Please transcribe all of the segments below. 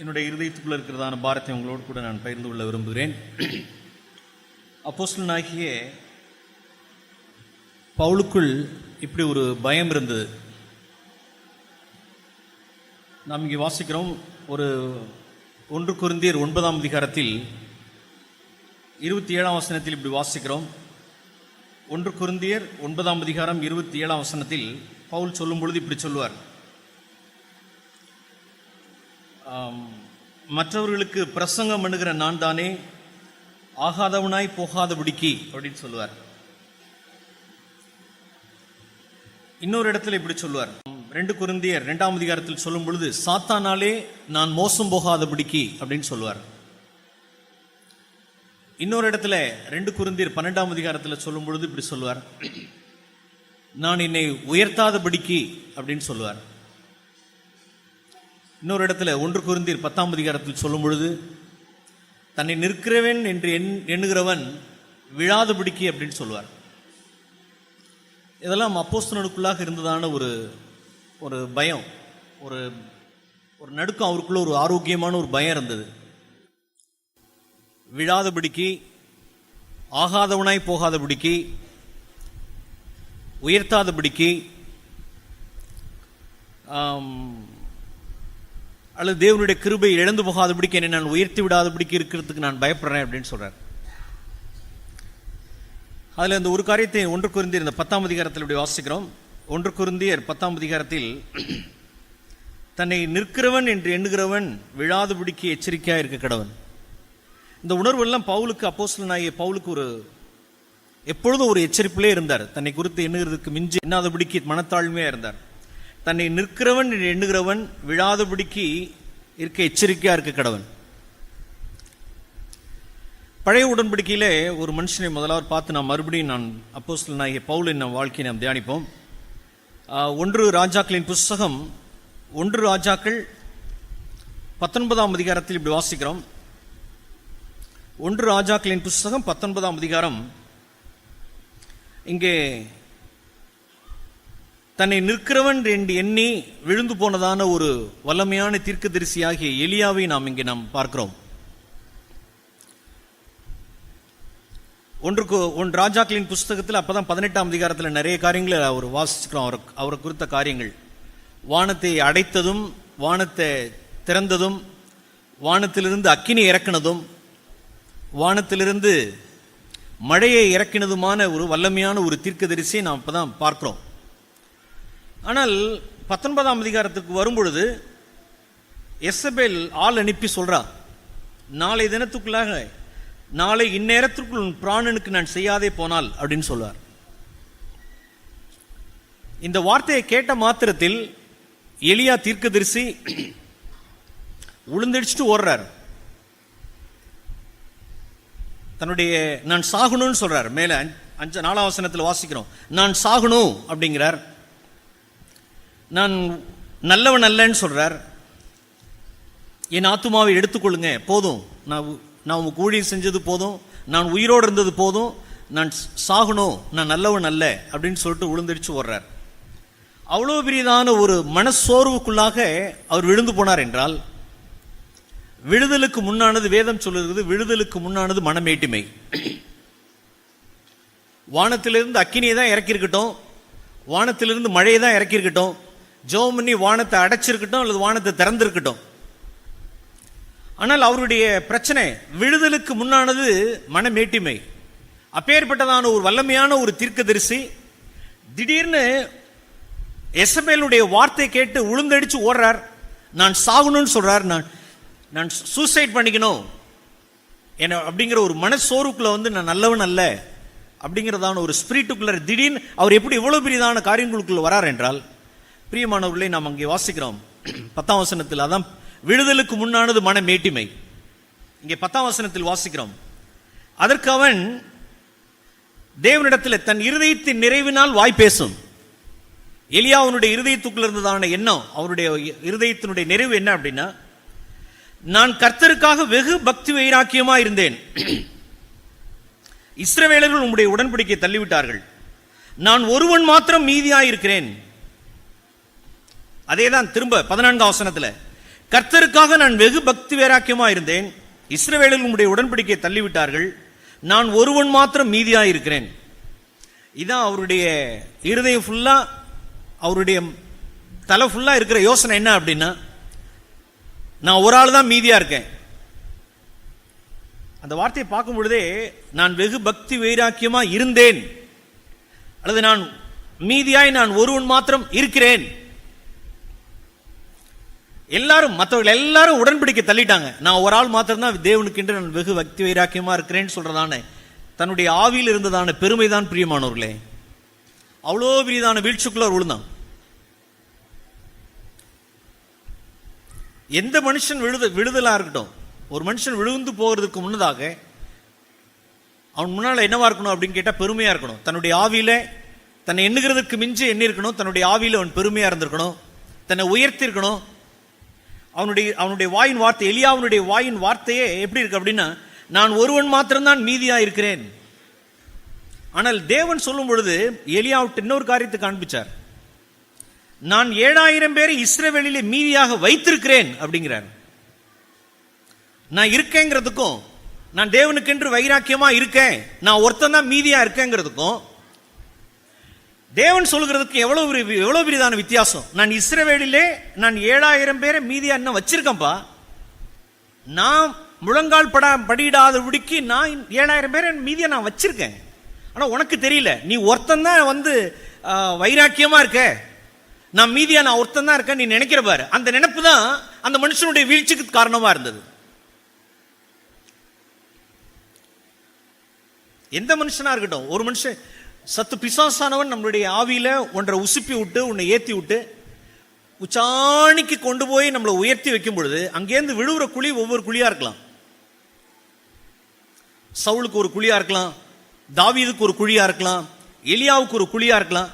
என்னுடைய இருதயத்துக்குள்ளே இருக்கிறதான பாரத்தை உங்களோடு கூட நான் பகிர்ந்து கொள்ள விரும்புகிறேன். அப்போஸ்தலனாகிய பவுலுக்குள் இப்படி ஒரு பயம் இருந்தது. நாம் இங்கே வாசிக்கிறோம் ஒரு ஒன்று குருந்தியர் ஒன்பதாம் அதிகாரத்தில் இருபத்தி ஏழாம் வசனத்தில் இப்படி வாசிக்கிறோம். ஒன்று குருந்தியர் ஒன்பதாம் அதிகாரம் இருபத்தி ஏழாம் வசனத்தில் பவுல் சொல்லும் பொழுது இப்படி சொல்லுவார் ஆம், மற்றவர்களுக்கு பிரசங்கம் பண்ணுகிற நான் தானே ஆகாதவனாய் போகாதபடிக்கு அப்படின்னு சொல்லுவார். இன்னொரு இடத்துல இப்படி சொல்லுவார். ரெண்டு குருந்தியர் ரெண்டாம் அதிகாரத்தில் சொல்லும் பொழுது சாத்தானாலே நான் மோசம் போகாதபடிக்கு அப்படின்னு சொல்லுவார். இன்னொரு இடத்துல ரெண்டு குருந்தியர் பன்னெண்டாம் அதிகாரத்தில் சொல்லும் பொழுது இப்படி சொல்லுவார். நான் என்னை உயர்த்தாதபடிக்கு அப்படின்னு சொல்லுவார். இன்னொரு இடத்துல ஒன்று குருந்தீர் பத்தாம் அதிகாரத்தில் சொல்லும் பொழுது தன்னை நிற்கிறவன் என்று எண் எண்ணுகிறவன் விழாதபடிக்கு அப்படின்னு சொல்லுவார். இதெல்லாம் அப்போஸ்தனுக்குள்ளாக இருந்ததான ஒரு ஒரு பயம் ஒரு ஒரு நடுக்கம் அவருக்குள்ள ஒரு ஆரோக்கியமான ஒரு பயம் இருந்தது. விழாதபடிக்கு ஆகாதவனாய் போகாதபடிக்கு உயர்த்தாதபடிக்கு அல்லது தேவனுடைய கிருபை இழந்து போகாதபடிக்கு என்னை நான் உயர்த்தி விடாதபடிக்கு இருக்கிறதுக்கு நான் பயப்படுறேன் அப்படின்னு சொல்கிறார் அதில் இந்த ஒரு காரியத்தை ஒன்று குருந்தியர் இந்த பத்தாம் அதிகாரத்தில் இப்படி வாசிக்கிறோம். ஒன்று குருந்தியர் பத்தாம் அதிகாரத்தில் தன்னை நிற்கிறவன் என்று எண்ணுகிறவன் விழாதபடிக்கு எச்சரிக்கையாக இருக்க கடவன். இந்த உணர்வெல்லாம் பவுலுக்கு அப்போசலனாகிய பவுலுக்கு ஒரு எப்பொழுதும் ஒரு எச்சரிப்பிலே இருந்தார். தன்னை குறித்து எண்ணுகிறதுக்கு மிஞ்சி எண்ணாதபடிக்கு மனத்தாழ்மையாக இருந்தார். தன்னை நிற்கிறவன் என்று எண்ணுகிறவன் விழாதபடிக்கு இருக்க எச்சரிக்கையாக இருக்க கடவன் பழைய உடன்படிக்கையிலே ஒரு மனுஷனை முதலாவது பார்த்து நான் மறுபடியும் நான் அப்போஸ்தலனாகிய பவுலின் நம் வாழ்க்கையை நாம் தியானிப்போம். ஒன்று ராஜாக்களின் புஸ்தகம் ஒன்று ராஜாக்கள் பத்தொன்பதாம் அதிகாரத்தில் இப்படி வாசிக்கிறோம். ஒன்று ராஜாக்களின் புஸ்தகம் பத்தொன்பதாம் அதிகாரம். இங்கே தன்னை நிற்கிறவன் என்று எண்ணி விழுந்து போனதான ஒரு வல்லமையான தீர்க்கதரிசியாகிய எலியாவை நாம் இங்கே நாம் பார்க்கிறோம். ஒன்றுக்கு ஒன் ராஜாக்களின் புஸ்தகத்தில் அப்பதான் பதினெட்டாம் அதிகாரத்தில் நிறைய காரியங்களை அவர் வாசிச்சுக்கிறோம் அவர் அவரை குறித்த காரியங்கள். வானத்தை அடைத்ததும் வானத்தை திறந்ததும் வானத்திலிருந்து அக்கினி இறக்கினதும் வானத்திலிருந்து மழையை இறக்கினதுமான ஒரு வல்லமையான ஒரு தீர்க்கதரிசியை நாம் இப்பதான் பார்க்கிறோம். ஆனால் பத்தொன்பதாம் அதிகாரத்துக்கு வரும்பொழுது எஸ்எபேல் ஆள் அனுப்பி சொல்கிறார் நாளை தினத்துக்குள்ளாக நாளை இந்நேரத்திற்குள் உன் பிராணனுக்கு நான் செய்யாதே போனால் அப்படின்னு சொல்வார். இந்த வார்த்தையை கேட்ட மாத்திரத்தில் எலியா தீர்க்கதரிசி உளுந்தடிச்சுட்டு ஓடுறார். தன்னுடைய நான் சாகணும்னு சொல்றார். மேல அஞ்ச- அஞ்சு வாசிக்கிறோம். நான் சாகணும் அப்படிங்கிறார். நான் நல்லவன் அல்லன்னு சொல்கிறார் என் ஆத்துமாவை எடுத்துக்கொள்ளுங்க போதும். நான் உ- நான் உங்கள் ஊழியம் செஞ்சது போதும். நான் உயிரோடு இருந்தது போதும். நான் சாகணும். நான் நல்லவன் அல்ல அப்படின்னு சொல்லிட்டு விழுந்தடிச்சு ஓடுறார். அவ்வளோ பெரியதான ஒரு மனசோர்வுக்குள்ளாக அவர் விழுந்து போனார் என்றால் விடுதலுக்கு முன்னானது வேதம் சொல்லுகிறது விடுதலுக்கு முன்னானது மனமேட்டுமை. வானத்திலிருந்து அக்கினியை தான் இறக்கியிருக்கட்டும். வானத்திலிருந்து மழையை தான் இறக்கியிருக்கட்டும். ஜெபம் பண்ணி வானத்தை அடைச்சிருக்கட்டும் அல்லது வானத்தை திறந்திருக்கட்டும். ஆனால் அவருடைய பிரச்சனை விடுதலுக்கு முன்னானது மனமேட்டிமை. அப்பேற்பட்டதான ஒரு வல்லமையான ஒரு தீர்க்கதரிசி திடீர்னு எசபேலுடைய வார்த்தை கேட்டு உளுந்தடிச்சு ஓடுறார். நான் சாகணும்னு சொல்றார். நான் நான் சூசைட் பண்ணிக்கணும். என்ன அப்படிங்கிற ஒரு மனசோர்வுக்குள்ள வந்து நான் நல்லவன் அல்ல. அப்படிங்கிறதான ஒரு ஸ்பிரிட்டுக்குள்ள திடீர்னு அவர் எப்படி இவ்வளவு பெரியதான காரியங்களுக்குள்ள வரார் என்றால் பிரியமானவர்களே நாம் அங்கே வாசிக்கிறோம். பத்தாம் வசனத்தில் அதான் விடுதலுக்கு முன்னானது மன மேட்டிமை. இங்கே பத்தாம் வசனத்தில் வாசிக்கிறோம். அதற்கு அவன் தேவனிடத்தில் தன் இருதயத்தின் நிறைவினால் வாய் பேசும். எலியாவுனுடைய இருதயத்துக்குள்ள இருந்ததான எண்ணம் அவருடைய இருதயத்தினுடைய நிறைவு என்ன அப்படின்னா நான் கர்த்தருக்காக வெகு பக்தி வைராக்கியமா இருந்தேன். இஸ்ரவேலர்கள் உம்முடைய உடன்படிக்கை தள்ளிவிட்டார்கள். நான் ஒருவன் மாத்திரம் மீதியாயிருக்கிறேன். அதே தான் திரும்ப பதினான்காம் வசனத்தில் கர்த்தருக்காக நான் வெகு பக்தி வேராக்கியமாக இருந்தேன் இஸ்ரவேலில் உங்களுடைய உடன்படிக்கையை தள்ளிவிட்டார்கள். நான் ஒருவன் மாத்திரம் மீதியாக இருக்கிறேன் இதான் அவருடைய இருதயம் ஃபுல்லாக அவருடைய தலை ஃபுல்லாக இருக்கிற யோசனை என்ன அப்படின்னா நான் ஒரு ஆள் தான் மீதியாக இருக்கேன் அந்த வார்த்தையை பார்க்கும் பொழுதே நான் வெகு பக்தி வைராக்கியமாக இருந்தேன் அல்லது நான் மீதியாய் நான் ஒருவன் மாத்திரம் இருக்கிறேன். எல்லாரும் மற்றவர்கள் எல்லாரும் உடன்படிக்கை தள்ளிட்டாங்க. நான் ஒரு ஆள் மாத்திரம்தான் தேவனுக்கென்று நான் வெகு பக்தி வைராக்கியமாக இருக்கிறேன்னு சொல்கிறதானே தன்னுடைய ஆவியில் இருந்ததான பெருமைதான் பிரியமானவர்களே. அவ்வளோ பெரியதான வீழ்ச்சிக்குள்ள விழுந்தான். எந்த மனுஷன் விழுத விழுதலாக இருக்கட்டும் ஒரு மனுஷன் விழுந்து போகிறதுக்கு முன்னதாக அவன் முன்னால் என்னவா இருக்கணும் அப்படின்னு கேட்டால் பெருமையாக இருக்கணும். தன்னுடைய ஆவியில் தன்னை எண்ணுகிறதுக்கு மிஞ்சி எண்ணிருக்கணும் தன்னுடைய ஆவியில் அவன் பெருமையாக இருந்திருக்கணும். தன்னை உயர்த்தியிருக்கணும். அவனுடைய அவனுடைய வாயின் வார்த்தை எலியாவுடைய வாயின் வார்த்தையே எப்படி இருக்கு அப்படின்னா நான் ஒருவன் மாத்திரம்தான் மீதியாக இருக்கிறேன் ஆனால் தேவன் சொல்லும் பொழுது எலியாவிட்டு இன்னொரு காரியத்தை காண்பிச்சார். நான் ஏழாயிரம் பேரை இஸ்ரேவெளியிலே மீதியாக வைத்திருக்கிறேன் அப்படிங்கிறார். நான் இருக்கேங்கிறதுக்கும் நான் தேவனுக்கென்று வைராக்கியமாக இருக்கேன் நான் ஒருத்தன் தான் மீதியாக இருக்கேங்கிறதுக்கும் தேவன் சொல்கிறதுக்கு எவ்வளோ எவ்வளோ எவ்வளவு பெரியதான வித்தியாசம். நான் இஸ்ரவேலிலே நான் ஏழாயிரம் பேரை மீதியா இன்னும் வச்சிருக்கேன்ப்பா நான் முழங்கால் பட படியிடாதபடிக்கு நான் ஏழாயிரம் பேரை மீதியா நான் வச்சிருக்கேன். ஆனா உனக்கு தெரியல. நீ ஒருத்தன் தான் வந்து வைராக்கியமாக இருக்க. நான் மீதியா நான் ஒருத்தன் தான் இருக்கேன் நீ நினைக்கிற பாரு. அந்த நினைப்பு தான் அந்த மனுஷனுடைய வீழ்ச்சிக்கு காரணமாக இருந்தது. எந்த மனுஷனா இருக்கட்டும் ஒரு மனுஷன் சத்து பிசாசானவன் நம்மளுடைய ஆவியில ஒன்றை உசுப்பி விட்டு உன்னை ஏத்தி விட்டு உச்சாணிக்கு கொண்டு போய் நம்மளை உயர்த்தி வைக்கும் பொழுது அங்கேருந்து விழுவுற குழி ஒவ்வொரு குழியா இருக்கலாம். சவுளுக்கு ஒரு குழியா இருக்கலாம் தாவீதுக்கு ஒரு குழியா இருக்கலாம் எலியாவுக்கு ஒரு குழியா இருக்கலாம்.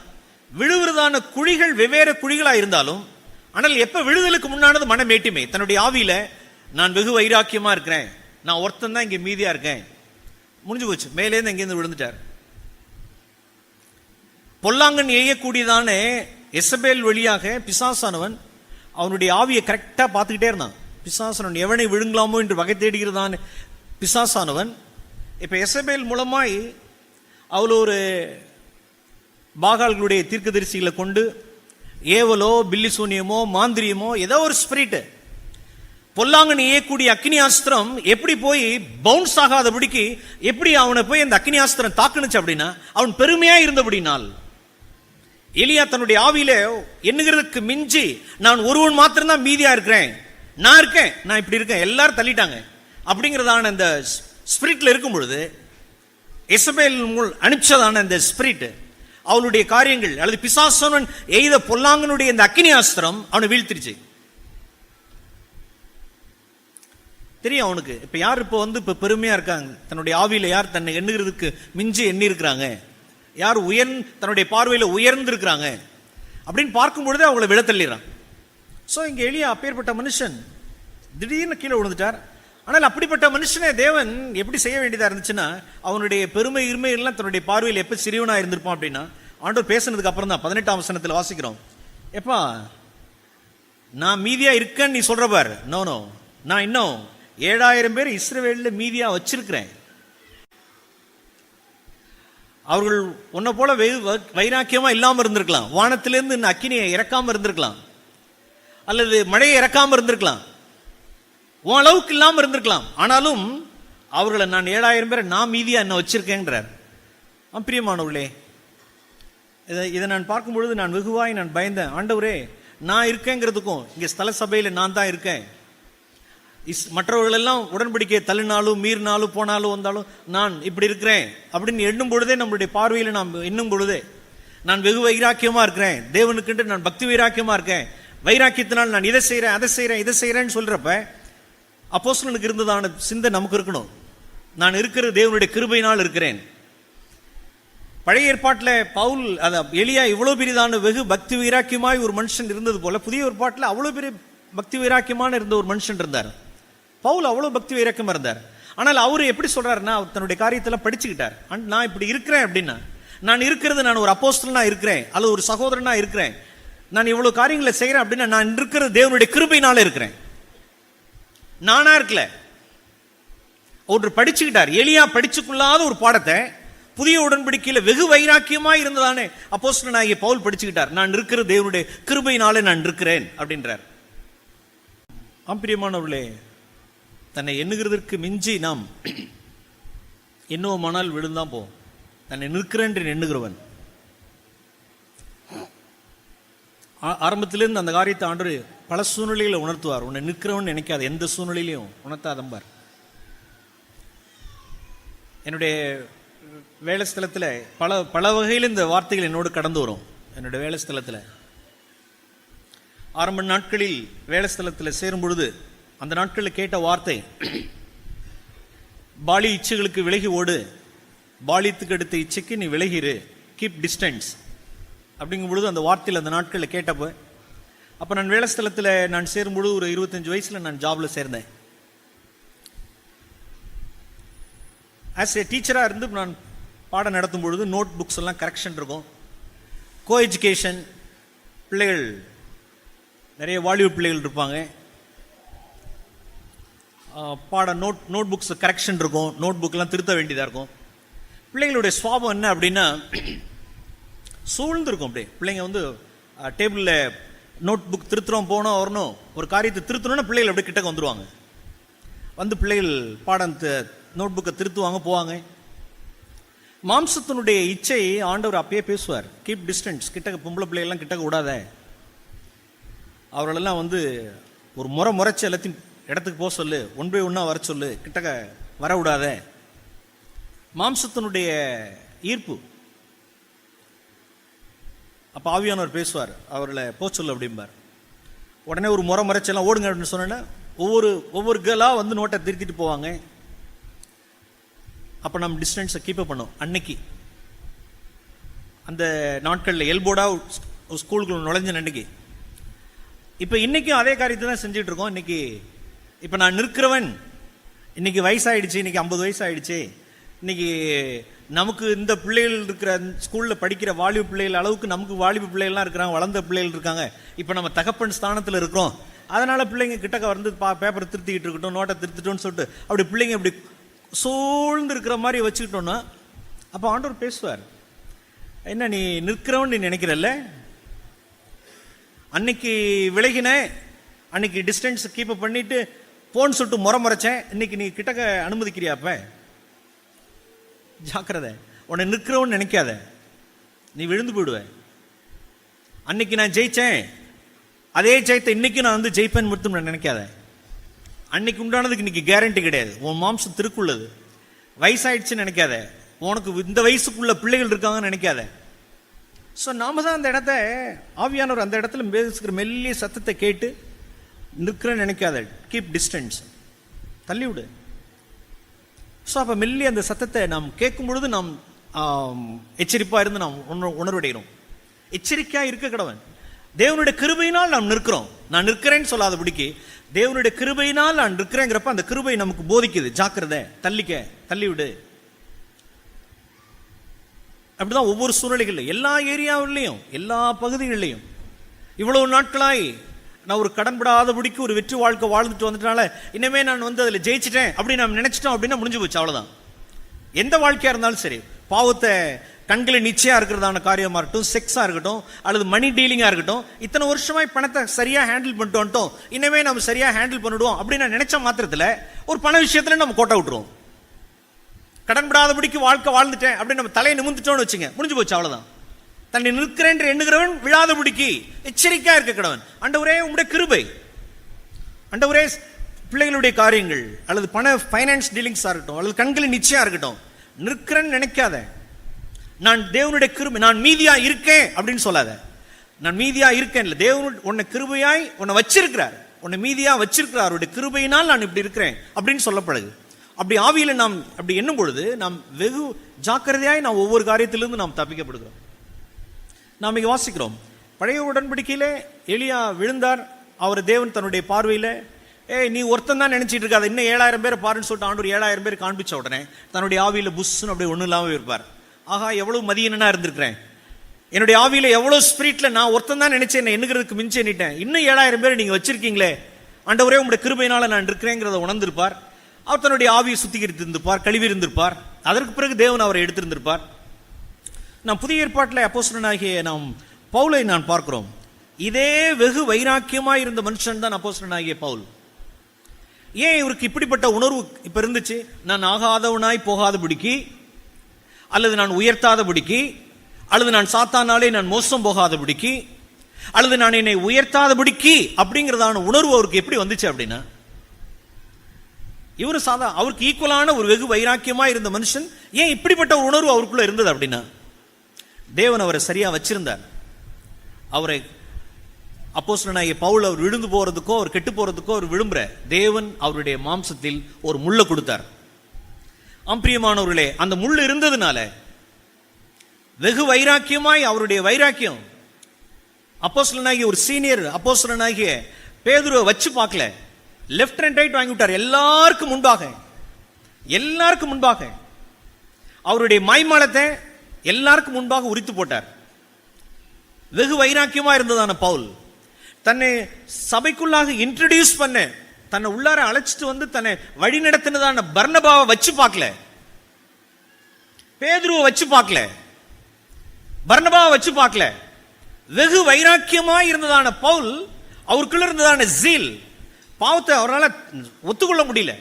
விழுவுறதான குழிகள் வெவ்வேறு குழிகளா இருந்தாலும் ஆனால் எப்ப விழுதலுக்கு முன்னானது மனமேட்டுமே தன்னுடைய ஆவியில நான் வெகு வைராக்கியமா இருக்கிறேன். நான் ஒருத்தன் தான் இங்க மீதியா இருக்கேன். முடிஞ்சு போச்சு. மேலேருந்து இங்கேருந்து விழுந்துட்டார். பொல்லாங்கன் எய்யக்கூடியதான எசபேல் வழியாக பிசாசானவன் அவனுடைய ஆவியை கரெக்டாக பார்த்துக்கிட்டே இருந்தான். பிசாசானவன் எவனை விழுங்கலாமோ என்று வகை தேடுகிறதான பிசாசானவன் இப்போ எசபேல் மூலமாய் அவள் ஒரு பாகால்களுடைய தீர்க்கதரிசிகளை கொண்டு ஏவலோ பில்லி சூனியமோ மாந்திரியமோ ஏதோ ஒரு ஸ்பிரிட்டு பொல்லாங்கன்னு ஏயக்கூடிய அக்னி ஆஸ்திரம் எப்படி போய் பவுன்ஸ் ஆகாதபடிக்கு எப்படி அவனை போய் அந்த அக்னி ஆஸ்திரம் தாக்குனுச்சு அப்படின்னா அவன் பெருமையாக இருந்தபடினால் எலியா தன்னுடைய ஆவியில எண்ணுகிறதுக்கு மிஞ்சி நான் ஒருவன் மாத்திரம்தான் மீதியா இருக்கிறேன். நான் இருக்கேன். நான் இப்படி இருக்கேன். எல்லாரும் தள்ளிட்டாங்க. அப்படிங்கிறதான அந்த ஸ்பிரிட்ல இருக்கும் பொழுது எசபேல் அனுப்பிச்சதான இந்த ஸ்பிரிட் அவளுடைய காரியங்கள் அல்லது பிசாசனன் எய்த பொல்லாங்கனுடைய இந்த அக்னி ஆஸ்திரம் அவனை வீழ்த்திருச்சு. தெரியும் அவனுக்கு. இப்ப யார் இப்போ வந்து இப்ப பெருமையா இருக்காங்க? தன்னுடைய ஆவியில யார் தன்னை எண்ணுகிறதுக்கு மிஞ்சி எண்ணி இருக்கிறாங்க யார் உயர் தன்னுடைய பார்வையில் உயர்ந்திருக்கிறாங்க அப்படின்னு பார்க்கும் பொழுதே அவங்கள விழத்தள்ளிடுறான். ஸோ இங்கே எளிய அப்பேற்பட்ட மனுஷன் திடீர்னு கீழே விழுந்துட்டார். ஆனால் அப்படிப்பட்ட மனுஷனே தேவன் எப்படி செய்ய வேண்டியதாக இருந்துச்சுன்னா அவனுடைய பெருமை இருமை எல்லாம் தன்னுடைய பார்வையில் எப்போ சிறுவனாக இருந்திருப்பான் அப்படின்னா ஆண்டோர் பேசுனதுக்கு அப்புறம் தான் பதினெட்டாம் வசனத்தில் வாசிக்கிறோம். எப்பா நான் மீதியாக இருக்கேன்னு நீ சொல்கிற பார். நோ நோ நான் இன்னும் ஏழாயிரம் பேர் இஸ்ரேவேலில் மீதியாக வச்சிருக்கிறேன். அவர்கள் உன்னை போல வைராக்கியமாக வ- இருந்திருக்கலாம். வானத்திலேருந்து இன்னும் அக்கினியை இறக்காமல் இருந்திருக்கலாம். அல்லது மழையை இறக்காமல் இருந்திருக்கலாம். உன் அளவுக்கு இல்லாமல் இருந்திருக்கலாம். ஆனாலும் அவர்களை நான் ஏழாயிரம் பேரை நான் மீதியாக என்ன வச்சிருக்கேங்கிறார் ஆம், பிரியமானவர்களே இதை இதை நான் பார்க்கும் பொழுது நான் வெகுவாய் நான் பயந்தேன். ஆண்டவரே நான் இருக்கேங்கிறதுக்கும் இங்கே ஸ்தல சபையில் நான் தான் இருக்கேன். இஸ் மற்றவர்கள் எல்லாம் உடன்படிக்கையை தள்ளினாலும் மீறினாலும் போனாலும் வந்தாலும் நான் இப்படி இருக்கிறேன் அப்படின்னு எண்ணும் பொழுதே நம்மளுடைய பார்வையில் நாம் எண்ணும் பொழுதே நான் வெகு வைராக்கியமாக இருக்கிறேன். தேவனுக்குன்ட்டு நான் பக்தி வைராக்கியமாக இருக்கேன். வைராக்கியத்தினால் நான் இதை செய்கிறேன் அதை செய்கிறேன் இதை செய்கிறேன்னு சொல்கிறப்ப அப்போஸ்தலனுக்கு இருந்ததான சிந்தை நமக்கு இருக்கணும். நான் இருக்கிற தேவனுடைய கிருபையினால் இருக்கிறேன். பழைய ஏற்பாட்டில் பவுல் அதை எளியா இவ்வளோ பெரியதான வெகு பக்தி வைராக்கியமாய் ஒரு மனுஷன் இருந்தது போல புதிய ஏற்பாட்டில் அவ்வளோ பெரிய பக்தி வைராக்கியமான இருந்த ஒரு மனுஷன் இருந்தார். பவுல் அவ்வளவு பக்தி இறக்கமாக இருந்தார். ஆனால் அவர் எப்படி சொல்றாருன்னா அவர் தன்னுடைய காரியத்தில் படிச்சுக்கிட்டார். அண்ட் நான் இப்படி இருக்கிறேன் அப்படின்னா நான் இருக்கிறது நான் ஒரு அப்போஸ்டலாக இருக்கிறேன் அல்லது ஒரு சகோதரனா இருக்கிறேன். நான் இவ்வளோ காரியங்களை செய்கிறேன் அப்படின்னா நான் இருக்கிறது தேவனுடைய கிருபையினால இருக்கிறேன். நானா இருக்கல. ஒரு படிச்சுக்கிட்டார். எளியா படிச்சுக்கொள்ளாத ஒரு பாடத்தை புதிய உடன்படிக்கையில வெகு வைராக்கியமா இருந்ததானே அப்போஸ்தலன் ஆகிய பவுல் படிச்சுக்கிட்டார். நான் இருக்கிற தேவனுடைய கிருபையினாலே நான் இருக்கிறேன் அப்படின்றார். ஆம்பிரியமானவர்களே தன்னை எண்ணுகிறதற்கு மிஞ்சி நாம் என்னவோமானால் விழுந்தான் போவோம். தன்னை நிற்கிறேன் என்று எண்ணுகிறவன். ஆ- ஆரம்பத்திலிருந்து அந்த காரியத்தை ஆண்டு பல சூழ்நிலைகளை உணர்த்துவார். உன்னை நிற்கிறவன் நினைக்காத எந்த சூழ்நிலையிலையும் உணர்த்தாதம்பார். என்னுடைய வேலை ஸ்தலத்தில் பல பல வகையில் இந்த வார்த்தைகள் என்னோடு கடந்து வரும். என்னுடைய வேலை ஸ்தலத்தில். ஆரம்ப நாட்களில் வேலை ஸ்தலத்தில் சேரும் பொழுது அந்த நாட்களில் கேட்ட வார்த்தை பாலி இச்சைகளுக்கு விலகி ஓடு பாலியத்துக்கு அடுத்த இச்சைக்கு நீ விலகிரு கீப் டிஸ்டன்ஸ் அப்படிங்கும் பொழுது அந்த வார்த்தையில் அந்த நாட்களில் கேட்டப்போ அப்போ நான் வேலை ஸ்தலத்தில் நான் சேரும்பொழுது ஒரு இருபத்தஞ்சு வயசில் நான் ஜாபில் சேர்ந்தேன். ஆஸ் ஏ டீச்சராக இருந்து நான் பாடம் நடத்தும் பொழுது நோட் புக்ஸ் எல்லாம் கரெக்ஷன் இருக்கும். கோ எஜுகேஷன் பிள்ளைகள் நிறைய வாலிப பிள்ளைகள் இருப்பாங்க. பாட நோட் நோட் புக்ஸ் கரெக்ஷன் இருக்கும். நோட் புக்கெல்லாம் திருத்த வேண்டியதாக இருக்கும். பிள்ளைங்களுடைய சுவாபம் என்ன அப்படின்னா சூழ்ந்துருக்கும் அப்படியே. பிள்ளைங்க வந்து டேபிளில் நோட் புக் திருத்துறோம் போனோம் வரணும். ஒரு காரியத்தை திருத்தணும்னா பிள்ளைகள் அப்படியே கிட்டக்க வந்துடுவாங்க வந்து பிள்ளைகள் பாடம் நோட் புக்கை திருத்துவாங்க போவாங்க. மாம்சத்தினுடைய இச்சை ஆண்டவர் அப்பயே பேசுவார். கீப் டிஸ்டன்ஸ் கிட்டக்க பொம்பளை பிள்ளைகள்லாம் கிட்டக்க விடாத. அவர்களெல்லாம் வந்து ஒரு முறை முறைச்சி எல்லாத்தையும் இடத்துக்கு போக சொல்லு. ஒன் பை ஒன்றா வர சொல்லு. கிட்டக்க வர விடாத. மாம்சத்தினுடைய ஈர்ப்பு. அப்போ ஆவியானவர் பேசுவார். அவர்களை போக சொல்லு அப்படிம்பார். உடனே ஒரு முறை முறைச்செல்லாம் ஓடுங்க அப்படின்னு சொன்னேன்னா ஒவ்வொரு ஒவ்வொரு கேர்ளாக வந்து நோட்டை திருத்திட்டு போவாங்க. அப்போ நம்ம டிஸ்டன்ஸை கீப்பப் பண்ணோம். அன்னைக்கு. அந்த நாட்களில் எல்போர்டாக ஸ்கூலுக்குள்ள நுழைஞ்ச அன்னைக்கு. இப்போ இன்றைக்கும் அதே காரியத்தை தான் செஞ்சிட்ருக்கோம் இருக்கோம். இன்னைக்கு இப்போ நான் நிற்கிறவன். இன்னைக்கு வயசாயிடுச்சு இன்னைக்கு ஐம்பது வயசு ஆயிடுச்சு இன்னைக்கு நமக்கு இந்த பிள்ளைகள் இருக்கிற ஸ்கூலில் படிக்கிற வாலிபு பிள்ளைகள் அளவுக்கு நமக்கு வாலிபு பிள்ளைகள்லாம் இருக்கிறாங்க வளர்ந்த பிள்ளைகள் இருக்காங்க. இப்போ நம்ம தகப்பன் ஸ்தானத்தில் இருக்கிறோம். அதனால பிள்ளைங்க கிட்டக்க வந்து பா பேப்பரை திருத்திக்கிட்டு இருக்கட்டும் நோட்டை திருத்திட்டோன்னு சொல்லிட்டு அப்படி பிள்ளைங்க இப்படி சூழ்ந்து இருக்கிற மாதிரி வச்சுக்கிட்டோன்னா அப்போ ஆண்டவர் பேசுவார். என்ன நீ நிற்கிறவன் நீ நினைக்கிறல்ல? அன்னைக்கு விலகினேன் அன்னைக்கு டிஸ்டன்ஸ் கீப்பப் பண்ணிட்டு போன் சொல்லிட்டு முறை முறைச்சேன். இன்னைக்கு நீ கிட்டக்க அனுமதிக்கிறியாப்ப ஜாக்கிரதை. உன்னை நிற்கிறவன் நினைக்காத. நீ விழுந்து போயிடுவ. அன்னைக்கு நான் ஜெயித்தேன் அதே ஜெயத்தை இன்னைக்கு நான் வந்து ஜெயிப்பேன் மட்டும் நான் நினைக்காத. அன்னைக்கு உண்டானதுக்கு இன்னைக்கு கேரண்டி கிடையாது. உன் மாம்சம் திருக்குள்ளது. வயசாயிடுச்சுன்னு நினைக்காத. உனக்கு இந்த வயசுக்குள்ள பிள்ளைகள் இருக்காங்கன்னு நினைக்காத. ஸோ நாம தான் அந்த இடத்த ஆவியானவர் அந்த இடத்துல பேசுகிற மெல்லிய சத்தத்தை கேட்டு நிற்கிறேன்னு நினைக்காத. கீப் டிஸ்டன்ஸ் தள்ளி விடு. ஸோ அப்போ மெல்லி அந்த சத்தத்தை நாம் கேட்கும் பொழுது நாம் எச்சரிப்பாக இருந்து நாம் உணர் உணர்வடைகிறோம். எச்சரிக்கையாக இருக்க கடவன் தேவனுடைய கிருபையினால் நாம் நிற்கிறோம். நான் நிற்கிறேன்னு சொல்லாதபடிக்கு தேவனுடைய கிருபையினால் நான் நிற்கிறேங்கிறப்ப அந்த கிருபை நமக்கு போதிக்குது. ஜாக்கிரதை தள்ளிக்க தள்ளிவிடு அப்படிதான் ஒவ்வொரு சூழ்நிலைகளிலும் எல்லா ஏரியாவிலையும் எல்லா பகுதிகளிலையும். இவ்வளவு நாட்களாய் நான் ஒரு கடன்படாதபடிக்கு ஒரு வெற்றி வாழ்க்கை வாழ்ந்துட்டு வந்துட்டனால இனிமே நான் வந்து அதில் ஜெயிச்சிட்டேன் அப்படின்னு நம்ம நினைச்சிட்டோம் அப்படின்னா முடிஞ்சு போச்சு அவ்வளோதான் எந்த வாழ்க்கையா இருந்தாலும் சரி பாவத்தை கண்களை நிச்சயம் இருக்கிறதான காரியமாக இருக்கட்டும் செக்ஸாக இருக்கட்டும் அல்லது மணி டீலிங்காக இருக்கட்டும் இத்தனை வருஷமாய் பணத்தை சரியாக ஹேண்டில் பண்ணிட்டு வந்துட்டோம் இனிமே நம்ம சரியாக ஹேண்டில் பண்ணிடுவோம் அப்படின்னு நான் மாத்திரத்தில் ஒரு பண விஷயத்துல நம்ம கோட்டை விட்டுருவோம். கடன்படாதபடிக்கு வாழ்க்கை வாழ்ந்துட்டேன் அப்படின்னு நம்ம தலையை நிமிந்துட்டோம்னு வச்சுங்க முடிஞ்சு போச்சு அவ்வளோதான் தன்னை நிற்கிறேன் என்று எண்ணுகிறவன் விழாதபடிக்கு எச்சரிக்கையாக இருக்க கடவன் அண்டவரே உங்களுடைய கிருபை. அண்டவரே பிள்ளைகளுடைய காரியங்கள் அல்லது பண ஃபைனான்ஸ் டீலிங்ஸாக இருக்கட்டும் அல்லது கண்களின் நிச்சயம் இருக்கட்டும் நிற்கிறேன்னு நினைக்காத. நான் தேவனுடைய கிருபை நான் மீதியாக இருக்கேன் அப்படின்னு சொல்லாத. நான் மீதியாக இருக்கேன் இல்லை தேவனு உன்னை கிருபையாய் உன்னை வச்சிருக்கிறார். உன்னை மீதியாக வச்சிருக்கிறார். அவருடைய கிருபையினால் நான் இப்படி இருக்கிறேன் அப்படின்னு சொல்லப்படுது. அப்படி ஆவியில் நாம் அப்படி எண்ணும் பொழுது நாம் வெகு ஜாக்கிரதையாய் நாம் ஒவ்வொரு காரியத்திலிருந்து நாம் தப்பிக்கப்படுகிறோம். நாம் இங்கே வாசிக்கிறோம். பழைய உடன்படிக்கையிலே எளியா விழுந்தார். அவர் தேவன் தன்னுடைய பார்வையில் ஏய் நீ ஒருத்தன் தான் நினச்சிட்டு இருக்காது. இன்னும் ஏழாயிரம் பேர் பாருன்னு சொல்லிட்டு ஆண்டு ஏழாயிரம் பேர் காண்பிச்ச உடனே தன்னுடைய ஆவியில் புஷ்னு அப்படியே ஒன்றும் இல்லாமல் இருப்பார் ஆஹா எவ்வளோ மதியனாக இருந்திருக்கிறேன். என்னுடைய ஆவியில் எவ்வளோ ஸ்பிரிட்டில் நான் ஒருத்தன் தான் நினச்சேன். என்ன எண்ணுகிறதுக்கு மிஞ்சி எண்ணிட்டேன். இன்னும் ஏழாயிரம் பேர் நீங்கள் வச்சிருக்கீங்களே. ஆண்டவரே உங்களுடைய கிருபையினால் நான் இருக்கிறேங்கிறத உணர்ந்திருப்பார். அவர் தன்னுடைய ஆவியை சுத்திகரித்து இருந்திருப்பார் கழுவி இருந்திருப்பார் அதற்கு பிறகு தேவன் அவரை எடுத்திருந்திருப்பார். நாம் புதிய ஏற்பாட்டில் அப்போஸ்தலனாகிய நாம் பவுலை நான் பார்க்கிறோம். இதே வெகு வைராக்கியமாக இருந்த மனுஷன் தான் அப்போஸ்தலனாகிய பவுல். ஏன் இவருக்கு இப்படிப்பட்ட உணர்வு இப்போ இருந்துச்சு? நான் ஆகாதவனாய் போகாதபடிக்கு அல்லது நான் உயர்த்தாதபடிக்கு அல்லது நான் சாத்தானாலே நான் மோசம் போகாதபடிக்கு அல்லது நான் என்னை உயர்த்தாதபடிக்கு அப்படிங்கிறதான உணர்வு அவருக்கு எப்படி வந்துச்சு அப்படின்னா இவரு சாதா அவருக்கு ஈக்குவலான ஒரு வெகு வைராக்கியமாக இருந்த மனுஷன் ஏன் இப்படிப்பட்ட ஒரு உணர்வு அவருக்குள்ள இருந்தது அப்படின்னா தேவன் அவரை சரியா வச்சிருந்தார். அவரை அப்போஸ்தலனாகிய பவுல் அவர் விழுந்து போறதுக்கோ அவர் கெட்டு போறதுக்கோ அவர் விரும்புற தேவன் அவருடைய மாம்சத்தில் ஒரு முள்ளை கொடுத்தார். அம்பிரியமானவர்களே அந்த முள் இருந்ததுனால வெகு வைராக்கியமாய் அவருடைய வைராக்கியம் அப்போஸ்தலனாகிய ஒரு சீனியர் அப்போஸ்லனாகிய பேதுருவை வச்சு பார்க்கல. லெஃப்ட் அண்ட் ரைட் வாங்கி விட்டார். எல்லாருக்கும் முன்பாக எல்லாருக்கும் முன்பாக அவருடைய மைமாலத்தை எல்லாருக்கும் முன்பாக உரித்து போட்டார். வெகு வைராக்கியமா இருந்ததான பவுல். தன்னை சபைக்குள்ளாக இன்ட்ரடியூஸ் பண்ண தன்னை உள்ளார அழைச்சிட்டு வந்து தன்னை வழி நடத்தினதான பர்ணபாவை வச்சு பார்க்கல. பேதுருவை வச்சு பார்க்கல. பர்ணபாவை வச்சு பார்க்கல. வெகு வைராக்கியமா இருந்ததான பவுல் அவருக்குள்ள இருந்ததான ஜீல் பாவத்தை அவரால் ஒத்துக்கொள்ள முடியல.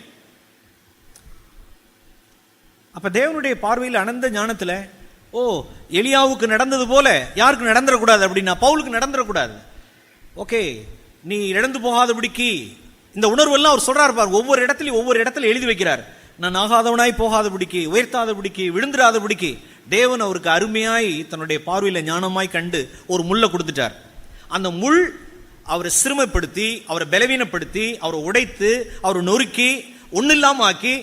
அப்ப தேவனுடைய பார்வையில் அனந்த ஞானத்துல ஓ எலியாவுக்கு நடந்தது போல யாருக்கு நடந்துடக்கூடாது அப்படின்னா பவுலுக்கு நடந்துடக்கூடாது. ஓகே நீ இழந்து போகாதபடிக்கு இந்த உணர்வெல்லாம் அவர் சொல்றாரு பாரு. ஒவ்வொரு இடத்துலையும் ஒவ்வொரு இடத்துல எழுதி வைக்கிறார். நான் ஆகாதவனாய் போகாதபடிக்கு உயர்த்தாதபடிக்கு விழுந்துடாதபடிக்கு தேவன் அவருக்கு அருமையாய் தன்னுடைய பார்வையில் ஞானமாய் கண்டு ஒரு முள்ளை கொடுத்துட்டார். அந்த முள் அவரை சிறுமைப்படுத்தி அவரை பலவீனப்படுத்தி அவரை உடைத்து அவரை நொறுக்கி ஒன்றும் இல்லாமல் ஆக்கி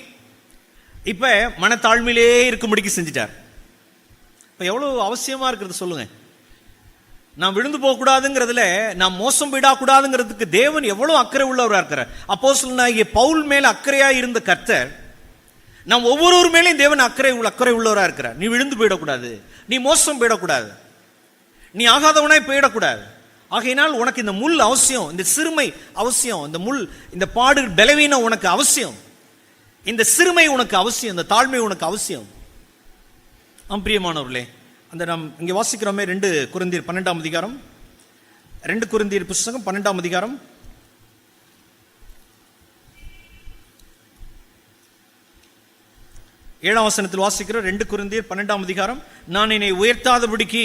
இப்போ மனத்தாழ்மையிலே இருக்கும்படிக்கு செஞ்சிட்டார். இப்போ எவ்வளோ அவசியமாக இருக்கிறது சொல்லுங்க. நான் விழுந்து போகக்கூடாதுங்கிறதுல நான் மோசம் போயிடக்கூடாதுங்கிறதுக்கு தேவன் எவ்வளோ அக்கறை உள்ளவராக இருக்கிறார். அப்போ சொன்னாகிய பவுல் மேலே அக்கறையாக இருந்த கர்த்தர் நாம் ஒவ்வொருவர் மேலேயும் தேவன் அக்கறை உள்ள அக்கறை உள்ளவராக இருக்கிறார். நீ விழுந்து போயிடக்கூடாது. நீ மோசம் போயிடக்கூடாது. நீ ஆகாதவனாய் போயிடக்கூடாது. ஆகையினால் உனக்கு இந்த முள் அவசியம் இந்த சிறுமை அவசியம் இந்த முள் இந்த பாடு பலவீனம் உனக்கு அவசியம். இந்த சிறுமை உனக்கு அவசியம் இந்த தாழ்மை உனக்கு அவசியம். ஆம் பிரியமானவர்களே அந்த நாம் இங்கே வாசிக்கிறோமே ரெண்டு குருந்தீர் பன்னெண்டாம் அதிகாரம் ரெண்டு குருந்தீர் புஸ்தகம் பன்னெண்டாம் அதிகாரம். ஏழாம் வசனத்தில் வாசிக்கிறோம் ரெண்டு குருந்தீர் பன்னெண்டாம் அதிகாரம் நான் என்னை உயர்த்தாதபடிக்கு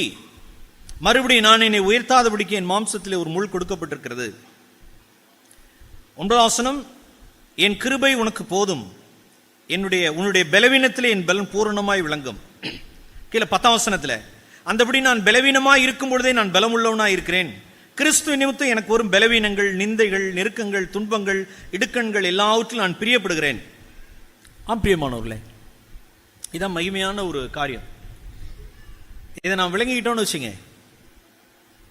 மறுபடியும் நான் என்னை உயர்த்தாதபடிக்கு என் மாம்சத்தில் ஒரு முள் கொடுக்கப்பட்டிருக்கிறது. ஒன்பதாம் வசனம் என் கிருபை உனக்கு போதும். என்னுடைய உன்னுடைய பலவீனத்தில் என் பலன் பூரணமாய் விளங்கும். கீழே பத்தாம் வசனத்தில் அந்தபடி நான் பலவீனமாக இருக்கும் பொழுதே நான் பலமுள்ளவனாய் இருக்கிறேன். கிறிஸ்துவ நிமித்தம் எனக்கு வரும் பலவீனங்கள் நிந்தைகள் நெருக்கங்கள் துன்பங்கள் இடுக்கண்கள் எல்லாவற்றிலும் நான் பிரியப்படுகிறேன். ஆம் பிரியமானவர்களே இதான் மகிமையான ஒரு காரியம். இதை நான் விளங்கிக்கிட்டோன்னு வச்சுங்க.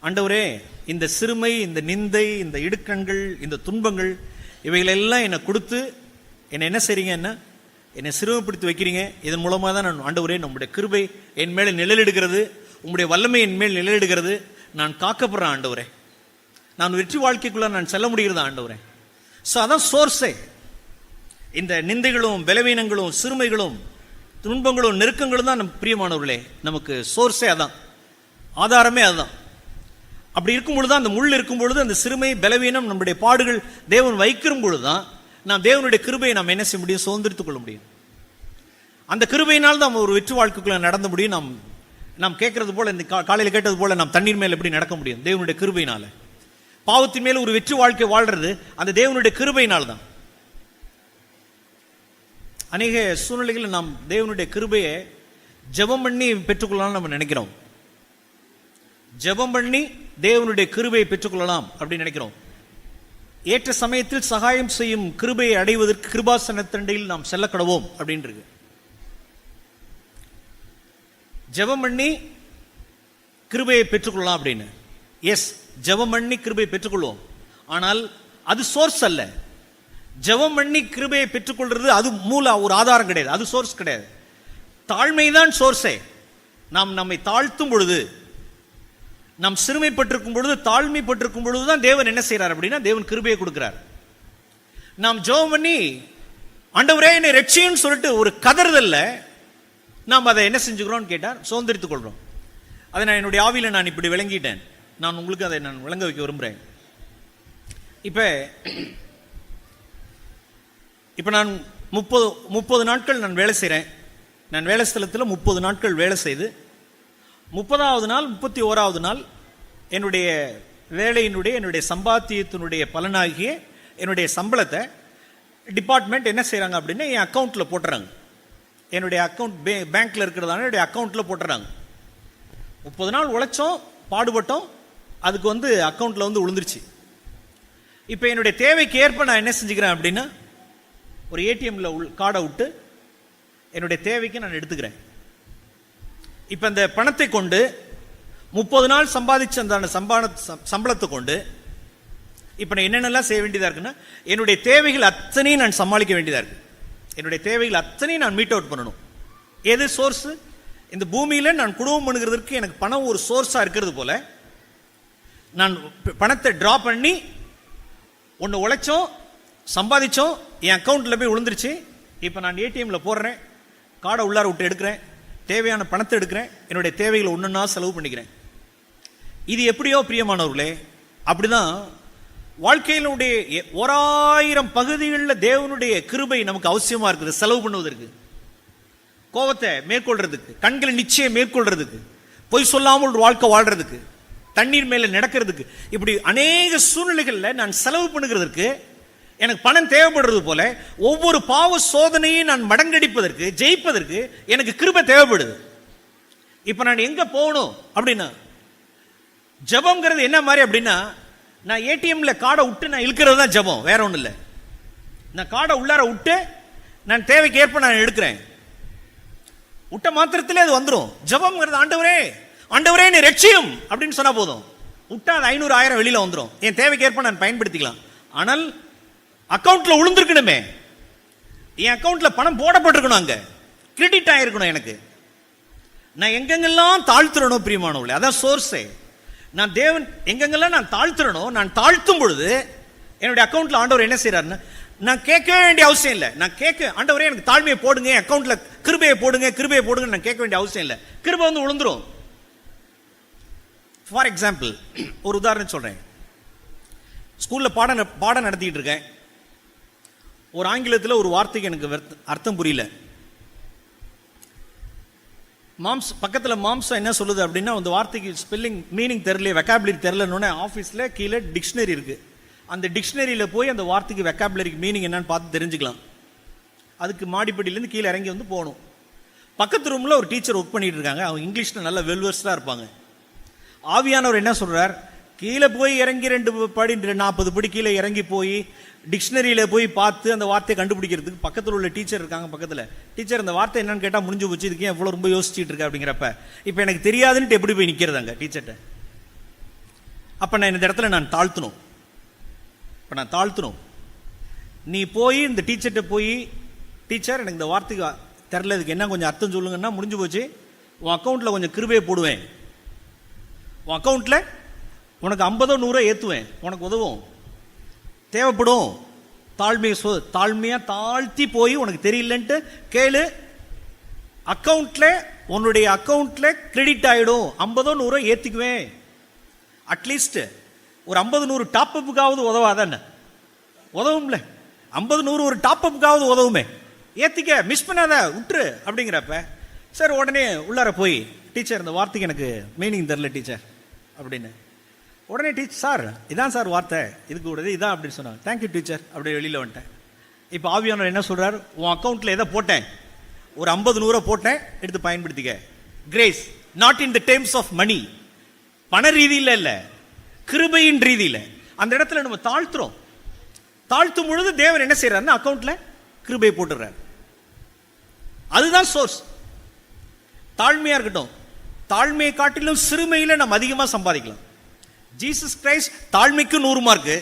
ஆண்டவரே இந்த சிறுமை இந்த நிந்தை இந்த இடுக்கண்கள் இந்த துன்பங்கள் இவைகளெல்லாம் என்னை கொடுத்து என்னை என்ன செய்றீங்க என்ன? என்னை சிறுமைப்படுத்தி வைக்கிறீங்க. இதன் மூலமாக தான் நான் ஆண்டவரே நம்முடைய கிருபை என் மேலே நிழலிடுகிறது. உங்களுடைய வல்லமை என் மேல் நிழலிடுகிறது. நான் காக்கப்படுறேன் ஆண்டவரே. நான் வெற்றி வாழ்க்கைக்குள்ள நான் செல்ல முடிகிறது ஆண்டவரே. ஸோ அதான் சோர்ஸே இந்த நிந்தைகளும் பலவீனங்களும் சிறுமைகளும் துன்பங்களும் நெருக்கங்களும் தான் நம் பிரியமானவர்களே. நமக்கு சோர்ஸே அதான். ஆதாரமே அதுதான். அப்படி இருக்கும் பொழுது அந்த முள் இருக்கும் பொழுது அந்த சிறுமை பலவீனம் நம்முடைய பாடுகள் தேவன் வைக்கிற பொழுது தான் நாம் தேவனுடைய கிருபையை நாம் என்ன செய்ய முடியும்? சுதந்திரித்துக் கொள்ள முடியும். அந்த கிருபையினால் தான் ஒரு வெற்றி வாழ்க்கைக்குள்ள நடந்த முடியும். நாம் நாம் கேட்கறது போல இந்த கா- கேட்டது போல நாம் தண்ணீர் மேல் எப்படி நடக்க முடியும்? தேவனுடைய கிருபையினால. பாவத்தின் மேல் ஒரு வெற்றி வாழ்க்கை வாழ்றது அந்த தேவனுடைய கிருபையினால் தான். அநேக சூழ்நிலைகளில் நாம் தேவனுடைய கிருபையை ஜெபம் பண்ணி பெற்றுக்கொள்ளலாம்னு நம்ம நினைக்கிறோம். ஜெபம் பண்ணி தேவனுடைய கிருபையை பெற்றுக்கொள்ளலாம் அப்படின்னு நினைக்கிறோம். ஏற்ற சமயத்தில் சகாயம் செய்யும் கிருபையை அடைவதற்கு கிருபாசனத்தண்டையில் நாம் செல்ல கடவோம் அப்படின்றது. ஜெபம் பண்ணி கிருபையை பெற்றுக்கொள்ளலாம் அப்படின்னு. எஸ் ஜெபம் பண்ணி கிருபையை பெற்றுக்கொள்வோம். ஆனால் அது சோர்ஸ் அல்ல. ஜெபம் பண்ணி கிருபையை பெற்றுக்கொள்றது அது மூல ஒரு ஆதாரம் கிடையாது. அது சோர்ஸ் கிடையாது. தாழ்மை தான் சோர்ஸே நாம் நம்மை தாழ்த்தும் பொழுது நாம் சிறுமைப்பட்டிருக்கும் பொழுது தாழ்மைப்பட்டிருக்கும் பொழுது தான் தேவன் என்ன செய்கிறார் அப்படின்னா தேவன் கிருபையை கொடுக்குறார். நாம் ஜெபம் பண்ணி ஆண்டவரே என்னை ரட்சியுன்னு சொல்லிட்டு ஒரு கதறுதல்ல நாம் அதை என்ன செஞ்சுக்கிறோம்னு கேட்டால் சுதந்திரித்துக் கொள்கிறோம் அதை நான் என்னுடைய ஆவியில் நான் இப்படி விளங்கிட்டேன். நான் உங்களுக்கு அதை நான் விளங்க வைக்க விரும்புகிறேன் இப்போ இப்போ நான் முப்பது முப்பது நாட்கள் நான் வேலை செய்கிறேன் நான் வேலை ஸ்தலத்தில் முப்பது நாட்கள் வேலை செய்து முப்பதாவது நாள் முப்பத்தி ஓராவது நாள் என்னுடைய வேலையினுடைய என்னுடைய சம்பாத்தியத்தினுடைய பலனாகிய என்னுடைய சம்பளத்தை டிபார்ட்மெண்ட் என்ன செய்கிறாங்க அப்படின்னா என் அக்கௌண்ட்டில் போட்டுறாங்க. என்னுடைய அக்கௌண்ட் பே பேங்க்கில் இருக்கிறதான என்னுடைய அக்கௌண்ட்டில் போட்டுறாங்க. முப்பது நாள் உழைச்சோம் பாடுபட்டோம் அதுக்கு வந்து அக்கௌண்ட்டில் வந்து விழுந்துருச்சு இப்போ என்னுடைய தேவைக்கு ஏற்ப நான் என்ன செஞ்சுக்கிறேன் அப்படின்னா ஒரு ஏடிஎம்ல உள் கார்டை விட்டு என்னுடைய தேவைக்கு நான் எடுத்துக்கிறேன். இப்போ இந்த பணத்தை கொண்டு முப்பது நாள் சம்பாதிச்ச அந்த சம்பான சம்பளத்தை கொண்டு இப்போ நான் என்னென்னலாம் செய்ய வேண்டியதாக இருக்குன்னா என்னுடைய தேவைகள் அத்தனையும் நான் சமாளிக்க வேண்டியதாக இருக்கு. என்னுடைய தேவைகள் அத்தனையும் நான் மீட் அவுட் பண்ணணும். எது சோர்ஸ் இந்த பூமியில நான் குடும்பம் பண்ணுகிறதுக்கு எனக்கு பணம் ஒரு சோர்ஸாக இருக்கிறது போல நான் பணத்தை ட்ரா பண்ணி ஒன்று உழைச்சோம் சம்பாதிச்சோம் என் அக்கௌண்ட்டில் போய் விழுந்துருச்சு. இப்போ நான் ஏடிஎம்ல போடுறேன் கார்டை உள்ளார விட்டு எடுக்கிறேன். தேவையான பணத்தை எடுக்கிறேன் என்னுடைய தேவைகளை ஒன்றுன்னா செலவு பண்ணிக்கிறேன். இது எப்படியோ பிரியமானவர்களே அப்படிதான் வாழ்க்கையினுடைய ஓராயிரம் பகுதிகளில் தேவனுடைய கிருபை நமக்கு அவசியமாக இருக்குது செலவு பண்ணுவதற்கு. கோபத்தை மேற்கொள்றதுக்கு கண்களை நிச்சயம் மேற்கொள்றதுக்கு பொய் சொல்லாமல் ஒரு வாழ்க்கை வாழ்றதுக்கு தண்ணீர் மேலே நடக்கிறதுக்கு இப்படி அநேக சூழ்நிலைகளில் நான் செலவு பண்ணுகிறதுக்கு எனக்கு பணம் தேவைப்படுறது போல ஒவ்வொரு பாவ சோதனையும் நான் மடங்கடிப்பதற்கு ஜெயிப்பதற்கு எனக்கு கிருப தேவைப்படுது. இப்போ நான் எங்கே போகணும் அப்படின்னா ஜெபம்ங்கிறது என்ன மாதிரி அப்படின்னா நான் ஏடிஎம்ல கார்டை விட்டு நான் இழுக்கிறது தான் ஜெபம் வேற ஒன்றும் இல்லை. நான் கார்டை உள்ளார விட்டு நான் தேவைக்கு ஏற்ப நான் எடுக்கிறேன் விட்ட மாத்திரத்திலே அது வந்துடும் ஜெபம்ங்கிறது ஆண்டவரே ஆண்டவரே நீ ரட்சியும் அப்படின்னு சொன்னால் போதும். விட்டா அது ஐநூறு ஆயிரம் வெளியில் வந்துடும் என் தேவைக்கு ஏற்ப நான் பயன்படுத்திக்கலாம். ஆனால் அக்கவுண்ட்ல விழுந்திருக்கணுமே என் அக்கவுண்ட்ல பணம் போடப்பட்டிருக்கணும் அங்க. கிரெடிட் ஆயிருக்கணும் எனக்கு. நான் எங்கெங்கெல்லாம் தாழ்த்துறனோ பிரியமானவர்களே அதான் சோர்ஸே நான் தேவன் எங்கெங்கெல்லாம் நான் தாழ்த்துறனோ நான் தாழ்த்தும் பொழுது என்னுடைய அக்கௌண்ட்ல ஆண்டவர் என்ன செய்யறாருன்னு நான் கேட்க வேண்டிய அவசியம் இல்லை. நான் கேட்க ஆண்டவரே எனக்கு தாழ்மையை போடுங்க என் கிருபையை போடுங்க கிருபையை போடுங்க நான் கேட்க வேண்டிய அவசியம் இல்லை. கிருபை வந்து விழுந்துரும் ஃபார் எக்ஸாம்பிள் ஒரு உதாரணம் சொல்றேன். ஸ்கூல்ல பாடம் ந- பாடம் நடத்திட்டு இருக்கேன். ஒரு ஆங்கிலத்தில் ஒரு வார்த்தைக்கு எனக்கு அர்த்தம் புரியல. மாம்ஸ் பக்கத்தில் மாம்சம் என்ன சொல்லுது அப்படின்னா அந்த வார்த்தைக்கு ஸ்பெல்லிங் மீனிங் தெரில வெக்காபுலரி தெரிலன்னு ஆஃபீஸில் கீழே டிக்ஷனரி இருக்குது அந்த டிக்ஷனரியில் போய் அந்த வார்த்தைக்கு வெக்காபுலரிக்கு மீனிங் என்னன்னு பார்த்து தெரிஞ்சுக்கலாம். அதுக்கு மாடிப்படியிலேருந்து கீழே இறங்கி வந்து போகணும். பக்கத்து ரூமில் ஒரு டீச்சர் ஒர்க் பண்ணிகிட்டு இருக்காங்க. அவங்க இங்கிலீஷில் நல்ல வெல்வர்ஸ்டாக இருப்பாங்க. ஆவியானவர் என்ன சொல்கிறார் கீழே போய் இறங்கி ரெண்டு படி நாற்பது படி கீழே இறங்கி போய் டிக்ஷனரியில் போய் பார்த்து அந்த வார்த்தையை கண்டுபிடிக்கிறதுக்கு பக்கத்தில் உள்ள டீச்சர் இருக்காங்க பக்கத்தில். டீச்சர் அந்த வார்த்தை என்னன்னு கேட்டால் முடிஞ்சு போச்சு இதுக்கு எவ்வளோ ரொம்ப யோசிச்சுட்டு இருக்க அப்படிங்கிறப்ப. இப்போ எனக்கு தெரியாதுன்ட்டு எப்படி போய் நிற்கிறது அங்கே டீச்சர்கிட்ட அப்போ நான் இந்த இடத்துல நான் தாழ்த்தணும். இப்போ நான் தாழ்த்தணும். நீ போய் இந்த டீச்சர்கிட்ட போய் டீச்சர் எனக்கு இந்த வார்த்தைக்கு தெரில இதுக்கு என்ன கொஞ்சம் அர்த்தம் சொல்லுங்கன்னா முடிஞ்சு போச்சு. உன் அக்கௌண்ட்டில் கொஞ்சம் கிருபையை போடுவேன். உன் அக்கௌண்ட்டில் உனக்கு ஐம்பதோ நூறோ ஏற்றுவேன் உனக்கு உதவும். தேவைப்படும். தாழ்மையை சொ தாழ்மையாக தாழ்த்தி போய் உனக்கு தெரியலன்ட்டு கேளு. அக்கௌண்ட்டில் உன்னுடைய அக்கௌண்ட்டில் கிரெடிட் ஆகிடும் ஐம்பதோ நூறோ ஏற்றிக்குவேன் அட்லீஸ்ட்டு ஒரு ஐம்பது நூறு டாப்அப்புக்காவது உதவாதானே உதவும்ல. ஐம்பது நூறு ஒரு டாப்அப்புக்காவது உதவுமே. ஏற்றிக்க மிஸ் பண்ணாத விட்டுரு அப்படிங்கிறப்ப சார் உடனே உள்ளார போய் டீச்சர் இந்த வார்த்தைக்கு எனக்கு மீனிங் தெரில டீச்சர். அப்படின்னு. உடனே டீச்சர் சார் இதான் சார் வார்த்தை. இதுக்கு உடனே இதான் அப்படின்னு சொன்னாங்க. தேங்க்யூ டீச்சர் அப்படியே வெளியில் வந்துட்டேன். இப்போ ஆவியானவர் என்ன சொல்கிறார் உன் அக்கௌண்ட்டில் எதை போட்டேன்? ஒரு ஐம்பது நூறை போட்டேன். எடுத்து பயன்படுத்திக்க. Grace not in the terms of money பண ரீதியில் இல்லை. கிருபையின் ரீதியில். அந்த இடத்துல நம்ம தாழ்த்துறோம். தாழ்த்தும் பொழுது தேவன் என்ன செய்யறாருன்னா அக்கௌண்ட்டில் கிருபை போட்டுறாரு அதுதான் சோர்ஸ் தாழ்மையாக இருக்கட்டும். தாழ்மையை காட்டிலும் சிறுமையில் நம்ம அதிகமாக சம்பாதிக்கலாம். ஜீசஸ் கிரைஸ்ட் தாழ்மைக்கு நூறு மார்க்கு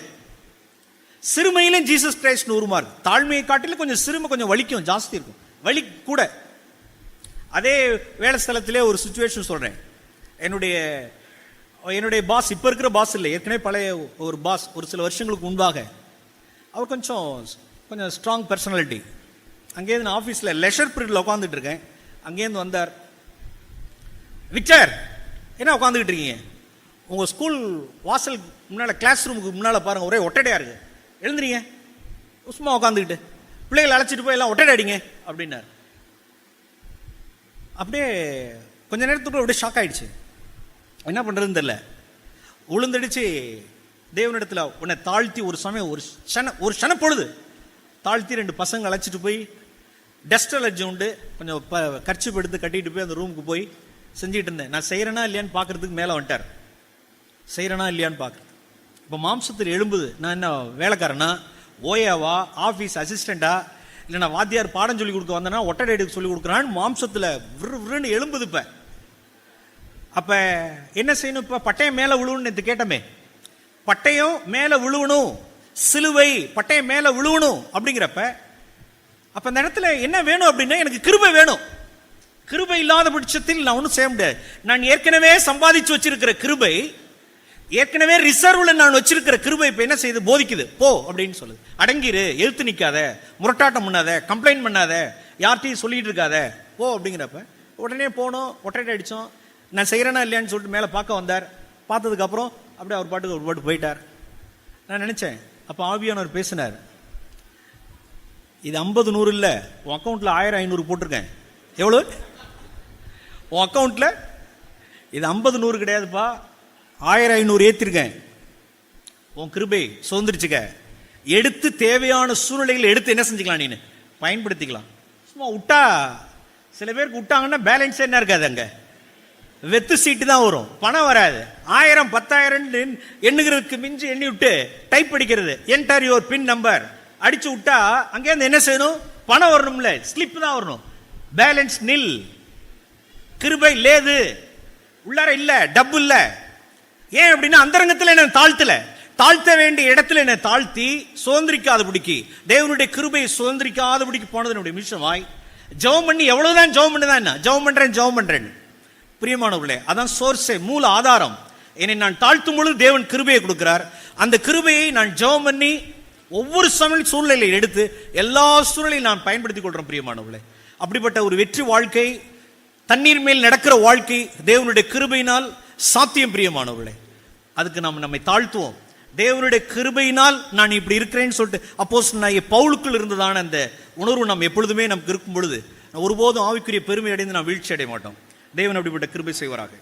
சிறுமையிலும் ஜீசஸ் கிரைஸ்ட் நூறு மார்க் தாழ்மையை காட்டிலும் கொஞ்சம் சிறுமை கொஞ்சம் வலிக்கும் ஜாஸ்தி இருக்கும். வலி கூட. அதே வேலை ஸ்தலத்திலே ஒரு சுச்சுவேஷன் சொல்கிறேன் என்னுடைய என்னுடைய பாஸ் இப்போ இருக்கிற பாஸ் இல்லை. ஏற்கனவே பழைய ஒரு பாஸ் ஒரு சில வருஷங்களுக்கு முன்பாக. அவர் கொஞ்சம் கொஞ்சம் ஸ்ட்ராங் பர்சனாலிட்டி அங்கேருந்து நான் ஆஃபீஸில் லெஷர் பீரியடில் உட்காந்துட்டு இருக்கேன். அங்கேருந்து வந்தார். விக்டர் என்ன உட்காந்துக்கிட்டு இருக்கீங்க? உங்கள் ஸ்கூல் வாசல் முன்னால் கிளாஸ் ரூமுக்கு முன்னால் பாருங்கள் ஒரே ஒட்டடையாக இருக்குது எழுந்துறீங்க சும்மா உட்காந்துக்கிட்டு பிள்ளைகளை அழைச்சிட்டு போய் எல்லாம் ஒட்டடை அடிங்க அப்படின்னார். அப்படியே கொஞ்ச நேரத்துக்கு அப்படியே ஷாக் ஆயிடுச்சு. என்ன பண்ணுறதுன்னு தெரில உளுந்தடிச்சு தேவனிடத்தில் உன்னை தாழ்த்தி ஒரு சமயம் ஒரு சன ஒரு சன பொழுது தாழ்த்தி ரெண்டு பசங்க அழைச்சிட்டு போய் டஸ்ட் அலர்ஜி உண்டு கொஞ்சம் ப கர்ச்சிப் எடுத்து கட்டிட்டு போய் அந்த ரூமுக்கு போய் செஞ்சுட்டு இருந்தேன். நான் செய்கிறேனா இல்லையான்னு பார்க்குறதுக்கு மேலே வந்துட்டார். செய்கிறேனா இல்லையான்னு பார்க்குறேன். இப்போ மாம்சத்தில் எழும்புது. நான் என்ன வேலைக்காரனா? ஓயாவா? ஆஃபீஸ் அசிஸ்டண்டா? இல்லை நான் வாத்தியார் பாடம் சொல்லி கொடுக்க வந்தேன்னா ஒட்டடை எடுக்க சொல்லி கொடுக்குறான்னு மாம்சத்தில் விரு விருன்னு எழும்புது இப்போ. அப்போ என்ன செய்யணும் இப்போ? பட்டயம் மேலே விழுவணும்னு நேற்று கேட்டமே. பட்டயம் மேலே விழுவணும். சிலுவை பட்டயம் மேலே விழுவணும் அப்படிங்கிறப்ப அப்போ அந்த இடத்துல என்ன வேணும் அப்படின்னா எனக்கு கிருபை வேணும். கிருபை இல்லாத பட்சத்தில் நான் ஒன்றும் செய்ய முடியாது. நான் ஏற்கனவே சம்பாதிச்சு வச்சிருக்கிற கிருபை ஏற்கனவே ரிசர்வ்ல நான் வச்சிருக்கிற கிருபை இப்போ என்ன செய்யுது? போதிக்குது. போ அப்படின்னு சொல்லுது. அடங்கிரு எழுத்து நிற்காத முரட்டாட்டம் பண்ணாத கம்ப்ளைண்ட் பண்ணாத யார்கிட்டையும் சொல்லிட்டு இருக்காத போ அப்படிங்கிறப்ப உடனே போனோம் ஒட்டடை அடித்தோம் நான் செய்கிறேனா இல்லையான்னு சொல்லிட்டு மேலே பார்க்க வந்தார். பார்த்ததுக்கப்புறம் அப்படியே அவர் பாட்டுக்கு ஒரு பாட்டு போயிட்டார். நான் நினச்சேன் அப்போ ஆவியானவர் பேசினார். இது ஐம்பது நூறு இல்லை உன் அக்கௌண்ட்டில் ஆயிரம் ஐநூறு போட்டிருக்கேன். எவ்வளோ உன் அக்கௌண்ட்டில் இது ஐம்பது நூறு கிடையாதுப்பா. ஆயிரம் ஐநூறு ஏற்றிருக்கேன் உன் கிருபை சுதந்திரிச்சுக்க. எடுத்து தேவையான சூழ்நிலைகளை எடுத்து என்ன செஞ்சுக்கலாம் நீ பயன்படுத்திக்கலாம். சும்மா விட்டா சில பேருக்கு விட்டாங்கன்னா பேலன்ஸ் என்ன இருக்காது அங்கே. வெத்து சீட்டு தான் வரும். பணம் வராது. ஆயிரம் பத்தாயிரம் எண்ணுகிறதுக்கு மிஞ்சி எண்ணி விட்டு டைப் அடிக்கிறது. என்டர் யுவர் பின் நம்பர் அடிச்சு விட்டா அங்கேருந்து என்ன செய்யணும்? பணம் வரணும்ல. ஸ்லிப் தான் வரணும். பேலன்ஸ் நில் கிருபை லேது. உள்ளார இல்லை டப்பு இல்லை ஏன் அப்படின்னா அந்தரங்கத்தில் என்ன தாழ்த்தல. தாழ்த்த வேண்டிய இடத்துல என்னை தாழ்த்தி சுதந்திரிக்காதபடிக்கு தேவனுடைய கிருபையை சுதந்திரிக்காதபடிக்கு போனதனுடைய மிஷமாய் ஜெபம் பண்ணி எவ்வளவுதான் ஜெபம் பண்ணுதான் என்ன? ஜெபம் பண்றேன் ஜெபம் பண்றேன். பிரியமானவர்களே அதான் சோர்ஸே மூல ஆதாரம். என்னை நான் தாழ்த்தும் பொழுது தேவன் கிருபையை கொடுக்கிறார். அந்த கிருபையை நான் ஜெபம் பண்ணி ஒவ்வொரு சமையல் சூழ்நிலையை எடுத்து எல்லா சூழ்நிலையும் நான் பயன்படுத்திக் கொள்றேன் பிரியமானவர்களே. அப்படிப்பட்ட ஒரு வெற்றி வாழ்க்கை தண்ணீர் மேல் நடக்கிற வாழ்க்கை தேவனுடைய கிருபையினால் சாத்தியம் பிரியமானவர்களே. அதுக்கு நாம் நம்மை தாழ்த்துவோம். தேவனுடைய கிருபையினால் நான் இப்படி இருக்கிறேன்னு சொல்லிட்டு அப்போஸ் நான் பவுலுக்குள் இருந்ததான அந்த உணர்வு நாம் எப்பொழுதுமே நமக்கு இருக்கும் பொழுது ஒருபோதும் ஆவிக்குரிய பெருமை அடைந்து நாம் வீழ்ச்சி அடைய மாட்டோம். தேவன் அப்படிப்பட்ட கிருபை செய்வாராக.